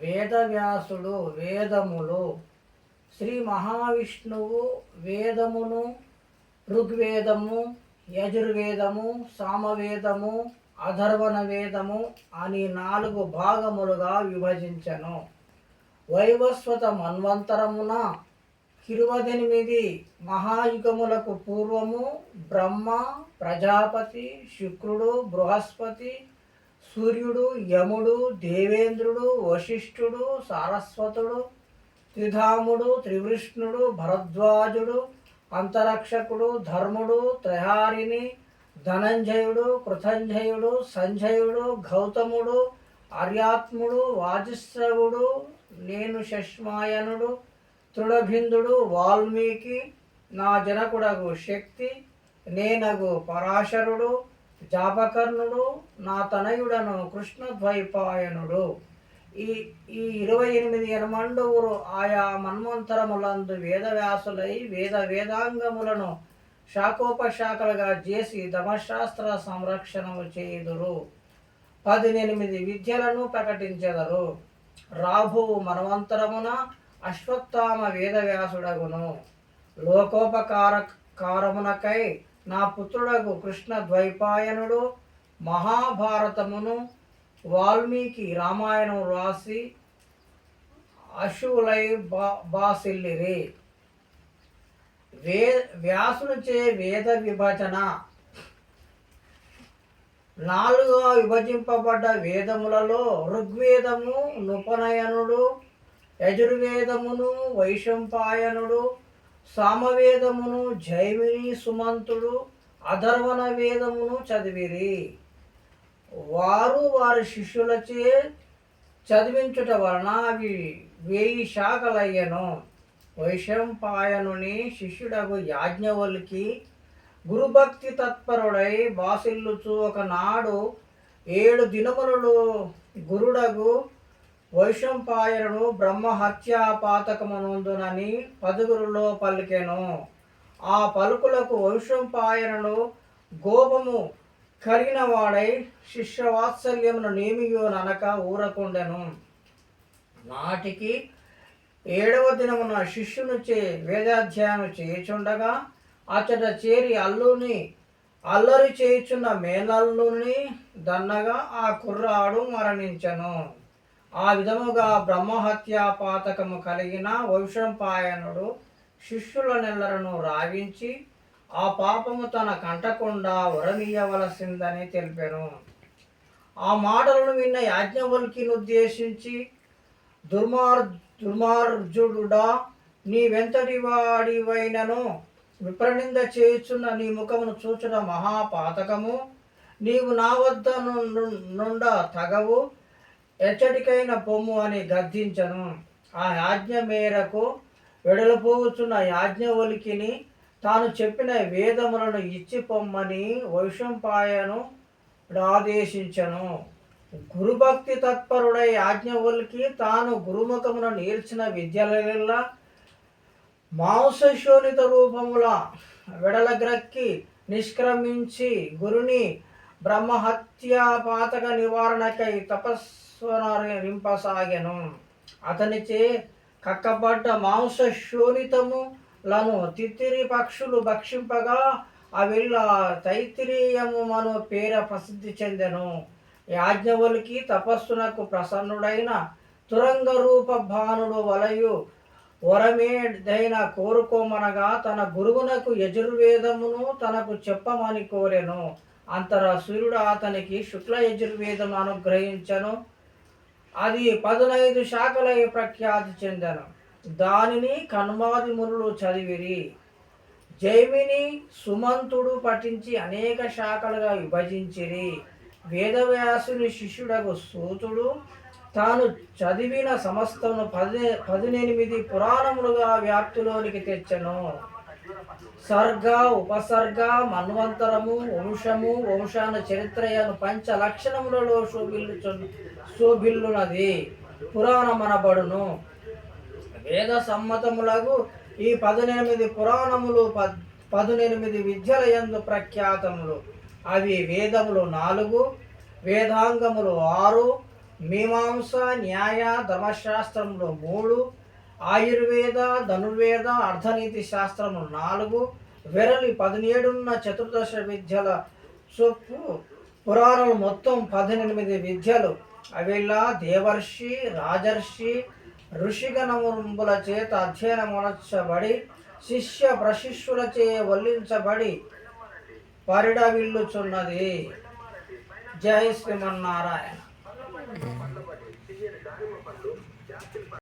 వేదవ్యాసుడు వేదములు. శ్రీ మహావిష్ణువు వేదమును ఋగ్వేదము యజుర్వేదము సామవేదము అధర్వణ వేదము అని నాలుగు భాగములుగా విభజించను. వైవస్వత మన్వంతరమున ఇరువదెనిమిది మహాయుగములకు పూర్వము బ్రహ్మ ప్రజాపతి శుక్రుడు బృహస్పతి సూర్యుడు యముడు దేవేంద్రుడు వశిష్ఠుడు సారస్వతుడు త్రిధాముడు త్రివృష్ణుడు భరద్వాజుడు అంతరక్షకుడు ధర్ముడు త్రహారిణి ధనంజయుడు కృతంజయుడు సంజయుడు గౌతముడు ఆర్యాత్ముడు వాజిశ్రవుడు నేను శష్మాయనుడు తృణభిందుడు వాల్మీకి నా జనకుడగు శక్తి నేనగు పరాశరుడు జాపకర్ణుడు నా తనయుడను కృష్ణద్వైపాయనుడు. ఈ ఈ ఇరవై ఎనిమిది ఎనమండువురు ఆయా మన్వంతరములందు వేదవ్యాసులై వేద వేదాంగములను శాఖోపశాఖలుగా చేసి ధర్మశాస్త్ర సంరక్షణము చేయుదురు. పదినెనిమిది విద్యలను ప్రకటించెదరు. రాభువు మనవంతరమున అశ్వత్థామ వేదవ్యాసుడగును. లోకోపకార కారమునకై నా పుత్రుడకు కృష్ణ ద్వైపాయనుడు మహాభారతమును వాల్మీకి రామాయణం రాసి అశువులై బా బాసిల్లిరి. వే వ్యాసునిచే వేద విభజన. నాలుగుగా విభజింపబడ్డ వేదములలో ఋగ్వేదము నుపనయనుడు యజుర్వేదమును వైశంపాయనుడు సామవేదమును జైమిని సుమంతుడు అధర్వణ వేదమును చదివిరి. వారు వారి శిష్యులచే చదివించుట వలన అవి వేయి శాఖలయ్యను. వైశంపాయనుని శిష్యుడగు యాజ్ఞవల్కి గురుభక్తి తత్పరుడై బాసిల్లుచు ఒకనాడు ఏడు దినములలో గురుడగు వైశంపాయనుడు బ్రహ్మహత్యా పాతకమునందునని పదుగురులో పలికెను. ఆ పలుకులకు వైశంపాయనుడు గోపము కలిగిన వాడై శిష్యవాత్సల్యమును నేమియోననక ఊరకుండెను. నాటికి ఏడవ దినమున శిష్యునిచే వేదాధ్యాయనం చేయుచుండగా అతడ చేరి అల్లుని అల్లరి చేయుచున్న మేనల్లుని దన్నగా ఆ కుర్రాడు మరణించెను. ఆ విధముగా బ్రహ్మహత్యా పాతకము కలిగిన వంశంపాయనుడు శిష్యులనెల్లరను రావించి ఆ పాపము తన కంటకుండా వరనీయవలసిందని తెలిపాను. ఆ మాటలను విన్న యాజ్ఞవల్కిని ఉద్దేశించి దుర్మార్ దుర్మార్జుడా నీవెంతటి వాడివైనను విప్రనింద చేయుచున్న నీ ముఖమును చూచుట మహాపాతకము. నీవు నా వద్ద నుండ తగవు. ఎచ్చటికైన పొమ్ము అని గద్దించను. ఆ యాజ్ఞ మేరకు వెడలపోవచ్చున్న యాజ్ఞవల్కిని తాను చెప్పిన వేదములను ఇచ్చి పొమ్మని వైశంపాయను ఆదేశించను. గురుభక్తి తత్పరుడై యాజ్ఞవల్కి తాను గురుముఖమును నేర్చిన విద్యలల్లా మాంసశోణిత రూపముల వెడలగ్రక్కి నిష్క్రమించి గురుని బ్రహ్మహత్యా పాతక నివారణకై తపస్వరింపసాగెను అతనిచే కక్కబడ్డ మాంస శోణితములను తిత్తిరి పక్షులు భక్షింపగా అవిళ్ళ తైత్రీయము మను పేర ప్రసిద్ధి చెందెను. యాజ్ఞవులకి తపస్సునకు ప్రసన్నుడైన తురంగ రూప భానుడు వలయు వరమేదైన కోరుకోమనగా తన గురువునకు యజుర్వేదమును తనకు చెప్పమని కోరెను. అంతర సూర్యుడు అతనికి శుక్ల యజుర్వేదం అనుగ్రహించను. అది పదునైదు శాఖలై ప్రఖ్యాతి చెందను. దానిని కనుమాదిమురులు చదివిరి. జైమిని సుమంతుడు పఠించి అనేక శాఖలుగా విభజించిరి. వేదవ్యాసుని శిష్యుడకు సూతుడు తాను చదివిన సమస్తను పది పదినెనిమిది పురాణములుగా వ్యాప్తిలోనికి తెచ్చను. సర్గ ఉపసర్గ మన్వంతరము వంశము వంశాన చరిత్రయను పంచ లక్షణములలో శోభిల్లు శోభిల్లునది. పురాణమనబడును. వేద సమ్మతములకు ఈ పదునెనిమిది పురాణములు పద్ పదునెనిమిది విద్యల ఎందు ప్రఖ్యాతములు. అవి వేదములు నాలుగు వేదాంగములు ఆరు మీమాంస న్యాయ ధర్మశాస్త్రములు మూడు ఆయుర్వేద ధనుర్వేద అర్థనీతి శాస్త్రము నాలుగు వెరలి పదిహేడున్న చతుర్దశ విద్యల చొప్పు పురాణాలు మొత్తం పద్దెనిమిది విద్యలు. అవిలా దేవర్షి రాజర్షి ఋషిగణముల చేత అధ్యయనమునర్చబడి శిష్య ప్రశిష్యులచే వల్లించబడి పరిడవిల్లుచున్నది. జై శ్రీమన్నారాయణ.